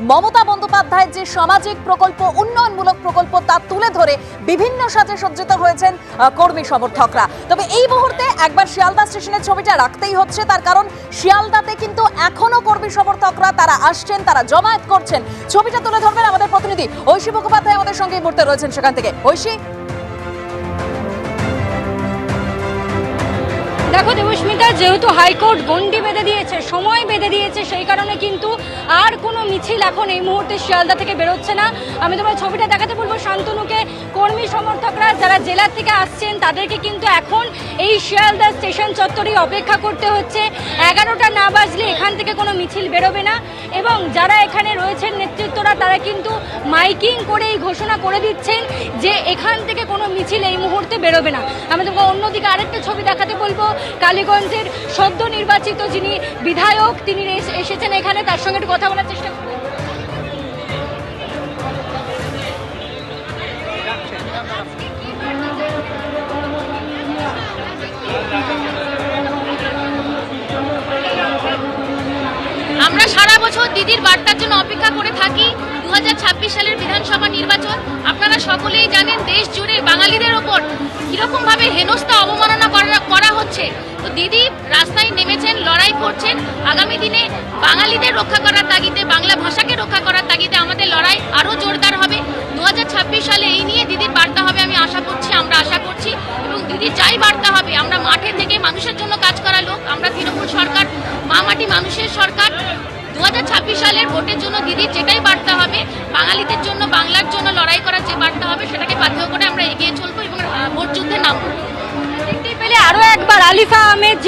মমতা বন্দ্যোপাধ্যায়ের যে সামাজিক প্রকল্প, উন্নয়নমূলক প্রকল্প, তা তুলে ধরে বিভিন্ন সাজে সজ্জিত হয়েছেন কর্মী সমর্থকরা। তবে এই মুহূর্তে একবার শিয়ালদা স্টেশনের ছবিটা রাখতেই হচ্ছে, তার কারণ শিয়ালদাতে কিন্তু এখনও কর্মী সমর্থকরা তারা আসছেন, তারা জমায়েত করছেন। ছবিটা তুলে ধরবেন আমাদের প্রতিনিধি ঐশী মুখোপাধ্যায় আমাদের সঙ্গে এই মুহূর্তে রয়েছেন সেখান থেকে। ঐশী? দেখো দেবস্মিতা, যেহেতু হাইকোর্ট গন্ডি বেঁধে দিয়েছে, সময় বেঁধে দিয়েছে, সেই কারণে কিন্তু মিছিল এখন এই মুহূর্তে শিয়ালদা থেকে বেরোচ্ছে না। আমি তোমার ছবিটা দেখাতে বলব শান্তনুকে। কর্মী সমর্থকরা যারা জেলা থেকে আসছেন, তাদেরকে কিন্তু এখন এই শিয়ালদা স্টেশন চত্বরেই অপেক্ষা করতে হচ্ছে। এগারোটা না বাজলে এখান থেকে কোনো মিছিল বেরোবে না। এবং যারা এখানে রয়েছেন নেতৃত্বরা, তারা কিন্তু মাইকিং করে এই ঘোষণা করে দিচ্ছেন যে এখান থেকে কোনো মিছিল এই মুহূর্তে বেরোবে না। আমি তোমাকে অন্যদিকে আরেকটা ছবি দেখাতে বলব। কালীগঞ্জের সদ্য নির্বাচিত যিনি বিধায়ক, তিনি এসেছেন এখানে, তার সঙ্গে একটু কথা বলার চেষ্টা করব আমরা সারা বছর দিদির বার্তার জন্য অপেক্ষা করে থাকি দু হাজার ছাব্বিশ সালের বিধানসভা নির্বাচন। আপনারা সকলেই জানেন, দেশ জুড়ে বাঙালিদের ওপর কীরকমভাবে হেনস্থা অবমাননা করা হচ্ছে। তো দিদি রাস্তায় নেমেছেন বাঙালিদের রক্ষা করার তাগিদে, বাংলা ভাষাকে রক্ষা করার তাগিদে আমাদের লড়াই আরও জোরদার হবে। দু হাজার ছাব্বিশ সালে এই নিয়ে দিদির বার্তা হবে আমি আশা করছি, আমরা আশা করছি। এবং দিদির যাই বার্তা হবে, আমরা মাঠে থেকে মানুষের জন্য কাজ করা লোক, আমরা তৃণমূল সরকার, মা মাটি মানুষের সরকার। দু হাজার ছাব্বিশ সালের ভোটের জন্য দিদির যেটাই বার্তা হবে, বাঙালিদের জন্য, বাংলার জন্য লড়াই করার যে বার্তা হবে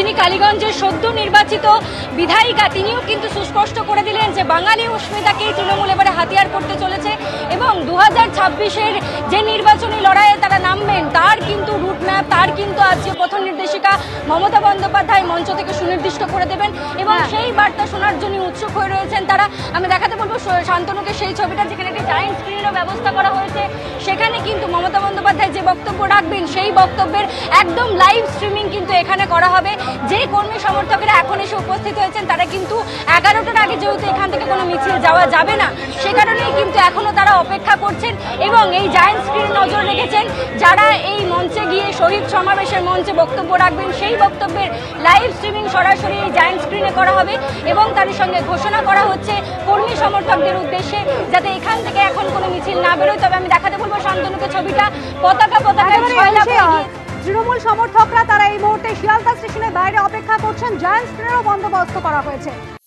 যিনি কালীগঞ্জের সদ্য নির্বাচিত বিধায়িকা, তিনিও কিন্তু সুস্পষ্ট করে দিলেন যে বাঙালি অস্মিতাকেই তৃণমূল এবারে হাতিয়ার করতে চলেছে এবং দু হাজার যে নির্বাচনী লড়াইয়ে তারা নামবেন, তার মমতা বন্দ্যোপাধ্যায় মঞ্চ থেকে সুনির্দিষ্ট করে দেবেন এবং সেই বার্তা শোনার জন্য উৎসুক হয়ে রয়েছেন তারা। আমি দেখাতে বলব শান্তনুকে সেই ছবিটা যেখানে একটি জায়েন্ট স্ক্রিনেরও ব্যবস্থা করা হয়েছে সেখানে কিন্তু মমতা বন্দ্যোপাধ্যায় যে বক্তব্য রাখবেন সেই বক্তব্যের একদম লাইভ স্ট্রিমিং কিন্তু এখানে করা হবে। যে কর্মী সমর্থকেরা এখন এসে উপস্থিত হয়েছেন তারা কিন্তু এগারোটার আগে যেহেতু এখান থেকে কোনো মিছিল যাওয়া যাবে না সে কারণেই কিন্তু এখনও তারা অপেক্ষা করছেন এবং এই জায়েন্ট স্ক্রিন নজর রেখেছেন। যারা এই মঞ্চে গিয়ে শহীদ সমাবেশের মঞ্চে বক্তব্য রাখবেন সেই বক্তব্যের লাইভ স্ট্রিমিং সরাসরি এই জায়েন্ট স্ক্রিনে করা হবে এবং তার সঙ্গে ঘোষণা করা হচ্ছে কর্মী সমর্থকদের উদ্দেশ্যে যাতে এখান থেকে এখন কোনো মিছিল না বেরোয়। তবে আমি দেখাতে বলব শান্তনুকে ছবিটা। পতাকা পতাকা তৃণমূল সমর্থকরা তারা এই মুহূর্তে শিয়ালদা স্টেশনের বাইরে অপেক্ষা করছেন। জায়ান্ট স্ক্রিনেরও বন্দোবস্ত করা হয়েছে।